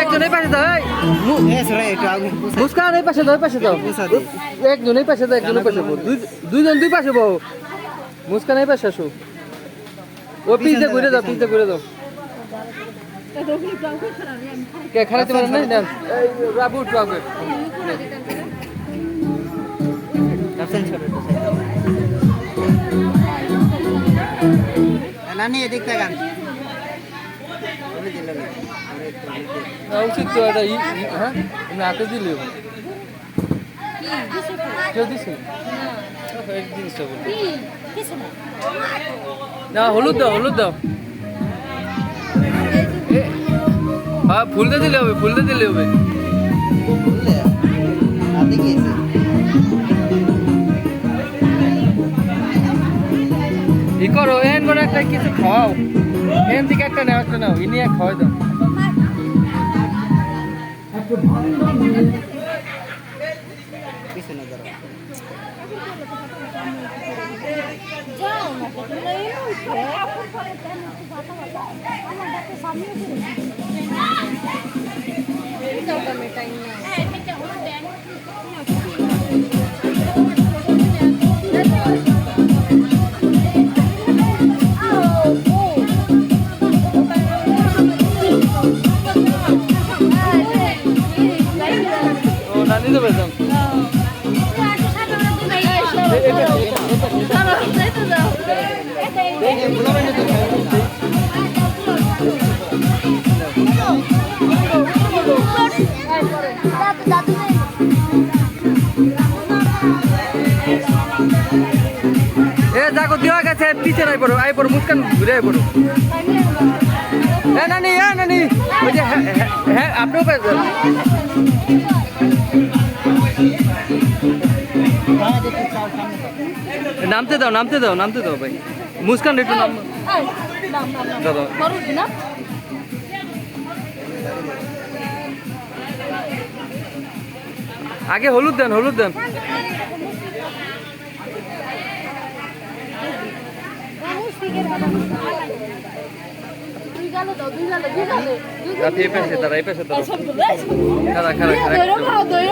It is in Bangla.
একজন এই পাশে দাও মুস্কান, এই পাশে দাও পাশে দাও। একজন এই পাশে দাও, একজন পাশে দুই- দুইজন দুই পাশে বউ। মুস্কান, এই পাশে আসো। ও পিজা ঘুরে দাও, পিজা ঘুরে দাও। কে খারাপ নাই? না এই রাবু নানি, এদিক দিল না উচিত তো এটা হ্যাঁ? তুমি দিলে। কেউ দিছে? না হলুদ দাও হলুদ দাও। হ্যাঁ ফুলতে দিলে হবে ফুলতে দিলে হবে। করো এন করে একটা কিছু খাওয়াও। এন থেকে একটা নেওয়া একটা নাও ইনি এক খাওয়াই দাও। পিছনে এ দেখো দেওয়া গেছে পিছে নাই পড়ো আই পড়ো মুস্কান ঘুরে আই পড়ো। এ নানি এ নানি ওই যে হ্যাঁ হ্যাঁ, হ্যাঁ আপনিও পেয়েছেন। নামতে দাও নামতে দাও নামতে দাও ভাই। মুস্কান একটু নাম। দাদা। আগে হলুদ দেন হলুদ দেন। রাতে এই পাশে দাঁড়া এই পাশে দাঁড়া খারা খারা খারা